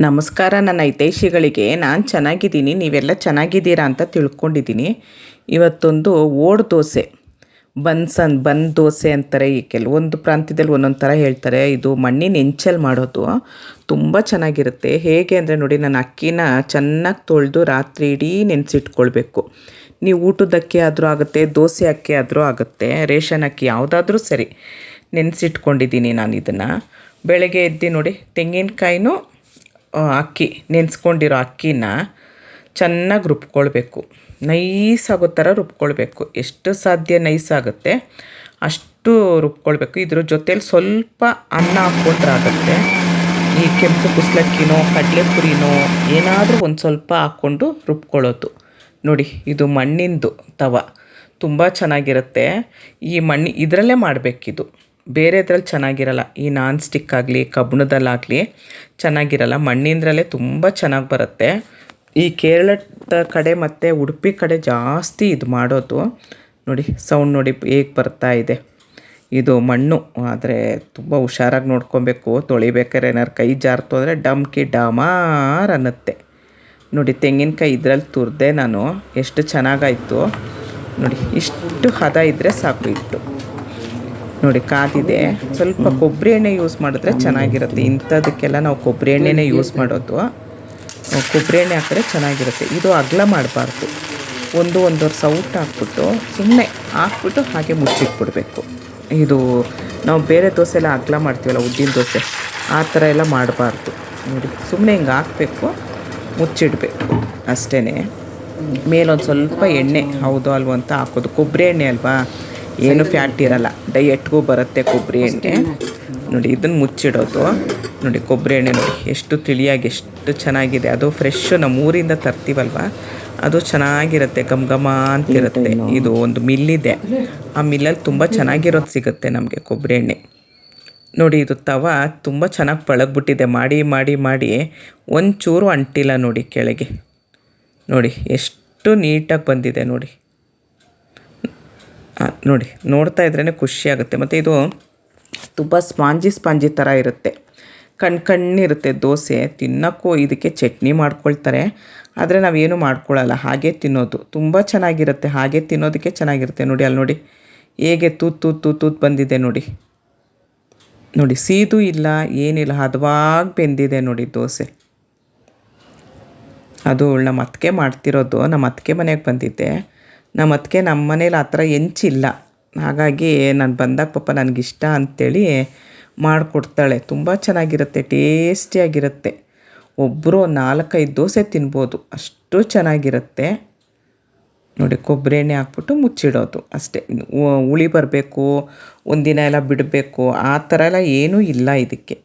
ನಮಸ್ಕಾರ, ನನ್ನ ಹಿತೈಷಿಗಳಿಗೆ. ನಾನು ಚೆನ್ನಾಗಿದ್ದೀನಿ, ನೀವೆಲ್ಲ ಚೆನ್ನಾಗಿದ್ದೀರಾ ಅಂತ ತಿಳ್ಕೊಂಡಿದ್ದೀನಿ. ಇವತ್ತೊಂದು ಓಡ್ ದೋಸೆ. ಬನ್ಸನ್, ಬನ್ ದೋಸೆ ಅಂತಾರೆ ಈ ಕೆಲವೊಂದು ಪ್ರಾಂತ್ಯದಲ್ಲಿ ಒಂದೊಂದು ಥರ ಹೇಳ್ತಾರೆ. ಇದು ಮಣ್ಣಿನ ಹೆಂಚಲ್ಲಿ ಮಾಡೋದು. ತುಂಬ ಚೆನ್ನಾಗಿರುತ್ತೆ. ಹೇಗೆ ಅಂದರೆ ನೋಡಿ ನಾನು ಅಕ್ಕಿನ ಚೆನ್ನಾಗಿ ತೊಳೆದು ರಾತ್ರಿ ಇಡೀ ನೆನೆಸಿಟ್ಕೊಳ್ಬೇಕು. ನೀವು ಊಟದ ಅಕ್ಕಿ ಆದರೂ ಆಗುತ್ತೆ, ದೋಸೆ ಅಕ್ಕಿ ಆದರೂ ಆಗುತ್ತೆ, ರೇಷನ್ ಅಕ್ಕಿ ಯಾವುದಾದ್ರೂ ಸರಿ ನೆನೆಸಿಟ್ಕೊಂಡಿದ್ದೀನಿ ನಾನು ಇದನ್ನು. ಬೆಳಗ್ಗೆ ಎದ್ದು ನೋಡಿ, ತೆಂಗಿನಕಾಯಿನೂ ಅಕ್ಕಿ, ನೆನೆಸ್ಕೊಂಡಿರೋ ಅಕ್ಕಿನ ಚೆನ್ನಾಗಿ ರುಬ್ಕೊಳ್ಬೇಕು. ನೈಸ್ ಆಗೋ ಥರ ರುಬ್ಕೊಳ್ಬೇಕು. ಎಷ್ಟು ಸಾಧ್ಯ ನೈಸ್ ಆಗುತ್ತೆ, ಅಷ್ಟು ರುಬ್ಕೊಳ್ಬೇಕು. ಇದ್ರ ಜೊತೇಲಿ ಸ್ವಲ್ಪ ಅನ್ನ ಹಾಕ್ಕೊಂಡ್ರೆ ಆಗುತ್ತೆ. ಈ ಕೆಂಪು ಕುಸ್ಲಕ್ಕಿನೋ, ಕಡಲೆಪುರಿನೋ ಏನಾದರೂ ಒಂದು ಸ್ವಲ್ಪ ಹಾಕ್ಕೊಂಡು ರುಬ್ಕೊಳ್ಳೋದು. ನೋಡಿ, ಇದು ಮಣ್ಣಿಂದು ತವ. ತುಂಬ ಚೆನ್ನಾಗಿರುತ್ತೆ. ಈ ಮಣ್ಣು ಇದರಲ್ಲೇ ಮಾಡಬೇಕಿದು. ಬೇರೆದ್ರಲ್ಲಿ ಚೆನ್ನಾಗಿರಲ್ಲ. ಈ ನಾನ್ ಸ್ಟಿಕ್ ಆಗಲಿ ಕಬ್ಬಣದಲ್ಲಾಗಲಿ ಚೆನ್ನಾಗಿರಲ್ಲ. ಮಣ್ಣಿಂದ್ರಲ್ಲೇ ತುಂಬ ಚೆನ್ನಾಗಿ ಬರುತ್ತೆ. ಈ ಕೇರಳದ ಕಡೆ ಮತ್ತು ಉಡುಪಿ ಕಡೆ ಜಾಸ್ತಿ ಇದು ಮಾಡೋದು. ನೋಡಿ ಸೌಂಡ್ ನೋಡಿ ಹೇಗೆ ಬರ್ತಾ ಇದೆ. ಇದು ಮಣ್ಣು, ಆದರೆ ತುಂಬ ಹುಷಾರಾಗಿ ನೋಡ್ಕೊಬೇಕು. ತೊಳಿಬೇಕಾದ್ರೆ ಏನಾರು ಕೈ ಜಾರ್ತು ಅಂದರೆ ಡಮ್ಕಿ ಡಮಾರ್ ಅನ್ನತ್ತೆ. ನೋಡಿ, ತೆಂಗಿನಕಾಯಿ ಇದ್ರಲ್ಲಿ ತುರಿದೆ ನಾನು. ಎಷ್ಟು ಚೆನ್ನಾಗಾಯಿತು. ನೋಡಿ, ಇಷ್ಟು ಹದ ಇದ್ದರೆ ಸಾಕು ಇಟ್ಟು. ನೋಡಿ, ಕಾದಿದೆ. ಸ್ವಲ್ಪ ಕೊಬ್ಬರಿ ಎಣ್ಣೆ ಯೂಸ್ ಮಾಡಿದ್ರೆ ಚೆನ್ನಾಗಿರುತ್ತೆ. ಇಂಥದಕ್ಕೆಲ್ಲ ನಾವು ಕೊಬ್ಬರಿ ಎಣ್ಣೆನೇ ಯೂಸ್ ಮಾಡೋದು. ಕೊಬ್ಬರಿ ಎಣ್ಣೆ ಹಾಕಿದ್ರೆ ಚೆನ್ನಾಗಿರುತ್ತೆ. ಇದು ಅಗಲ ಮಾಡಬಾರ್ದು. ಒಂದು ಒಂದೂವರೆ ಸೌಟ್ ಹಾಕ್ಬಿಟ್ಟು ಸುಮ್ಮನೆ ಹಾಕ್ಬಿಟ್ಟು ಹಾಗೆ ಮುಚ್ಚಿಟ್ಬಿಡ್ಬೇಕು. ಇದು ನಾವು ಬೇರೆ ದೋಸೆ ಎಲ್ಲ ಅಗಲ ಮಾಡ್ತೀವಲ್ಲ, ಉದ್ದಿನ ದೋಸೆ, ಆ ಥರ ಎಲ್ಲ ಮಾಡಬಾರ್ದು. ನೋಡಿ ಸುಮ್ಮನೆ ಹಿಂಗೆ ಹಾಕಬೇಕು, ಮುಚ್ಚಿಡಬೇಕು ಅಷ್ಟೇ ಮೇಲೊಂದು ಸ್ವಲ್ಪ ಎಣ್ಣೆ, ಹೌದು, ಅಲ್ವೋ ಅಂತ ಹಾಕೋದು. ಕೊಬ್ಬರಿ ಎಣ್ಣೆ ಅಲ್ವಾ? ಏನು ಫ್ಯಾಟ್ ಇರಲ್ಲ. ಡಯೆಟ್ಗೂ ಬರುತ್ತೆ ಕೊಬ್ಬರಿ ಎಣ್ಣೆ. ನೋಡಿ ಇದನ್ನು ಮುಚ್ಚಿಡೋದು. ನೋಡಿ ಕೊಬ್ಬರಿ ಎಣ್ಣೆ ನೋಡಿ ಎಷ್ಟು ತಿಳಿಯಾಗಿ ಎಷ್ಟು ಚೆನ್ನಾಗಿದೆ. ಅದು ಫ್ರೆಶ್ ನಮ್ಮ ಊರಿಂದ ತರ್ತೀವಲ್ವ? ಅದು ಚೆನ್ನಾಗಿರುತ್ತೆ ಘಮ ಘಮ ಅಂತಿರುತ್ತೆ. ಇದು ಒಂದು ಮಿಲ್ಲಿದೆ. ಆ ಮಿಲ್ಲಲ್ಲಿ ತುಂಬ ಚೆನ್ನಾಗಿರೋದು ಸಿಗುತ್ತೆ ನಮಗೆ ಕೊಬ್ಬರಿ ಎಣ್ಣೆ. ನೋಡಿ ಇದು ತವ ತುಂಬ ಚೆನ್ನಾಗಿ ಪಳಗ್ಬಿಟ್ಟಿದೆ. ಮಾಡಿ ಮಾಡಿ ಮಾಡಿ. ಒಂಚೂರು ಅಂಟಿಲ್ಲ ನೋಡಿ ಕೆಳಗೆ. ನೋಡಿ ಎಷ್ಟು ನೀಟಾಗಿ ಬಂದಿದೆ ನೋಡಿ. ನೋಡಿ, ನೋಡ್ತಾ ಇದ್ರೇ ಖುಷಿ ಆಗುತ್ತೆ. ಮತ್ತು ಇದು ತುಂಬ ಸ್ಪಾಂಜಿ ಸ್ಪಾಂಜಿ ಥರ ಇರುತ್ತೆ. ಕಣ್ಣು ಕಣ್ಣಿರುತ್ತೆ ದೋಸೆ, ತಿನ್ನೋಕ್ಕೂ ಇದಕ್ಕೆ ಚಟ್ನಿ ಮಾಡ್ಕೊಳ್ತಾರೆ. ಆದರೆ ನಾವೇನು ಮಾಡ್ಕೊಳ್ಳಲ್ಲ ಹಾಗೆ ತಿನ್ನೋದು. ತುಂಬ ಚೆನ್ನಾಗಿರುತ್ತೆ, ಹಾಗೆ ತಿನ್ನೋದಕ್ಕೆ ಚೆನ್ನಾಗಿರುತ್ತೆ. ನೋಡಿ, ಅಲ್ಲಿ ನೋಡಿ, ಹೇಗೆ ತೂತ್ ತೂತ್ ತೂತ್ ತೂತ್ ಬಂದಿದೆ ನೋಡಿ. ನೋಡಿ, ಸೀದು ಇಲ್ಲ, ಏನಿಲ್ಲ, ಹದವಾಗಿ ಬೆಂದಿದೆ ನೋಡಿ ದೋಸೆ. ಅದು ನಮ್ಮ ಅತ್ತಿಗೆ ಮಾಡ್ತಿರೋದು. ನಮ್ಮ ಅತ್ತಿಗೆ ಮನೆಗೆ ಬಂದಿದ್ದೆ. ನಮ್ಮ ನಮ್ಮ ಮನೇಲಿ ಆ ಥರ ಹೆಂಚಿಲ್ಲ. ಹಾಗಾಗಿ ನಾನು ಬಂದಾಗ ಪಾಪ ನನಗಿಷ್ಟ ಅಂಥೇಳಿ ಮಾಡಿಕೊಡ್ತಾಳೆ. ತುಂಬ ಚೆನ್ನಾಗಿರುತ್ತೆ ಟೇಸ್ಟಿಯಾಗಿರುತ್ತೆ ಒಬ್ಬರು ನಾಲ್ಕೈದು ದೋಸೆ ತಿನ್ಬೋದು. ಅಷ್ಟು ಚೆನ್ನಾಗಿರುತ್ತೆ. ನೋಡಿ, ಕೊಬ್ಬರಿ ಎಣ್ಣೆ ಹಾಕ್ಬಿಟ್ಟು ಮುಚ್ಚಿಡೋದು ಅಷ್ಟೇ. ಉಳಿ ಬರಬೇಕು, ಒಂದಿನ ಎಲ್ಲ ಬಿಡಬೇಕು, ಆ ಥರ ಎಲ್ಲ ಏನೂ ಇಲ್ಲ ಇದಕ್ಕೆ.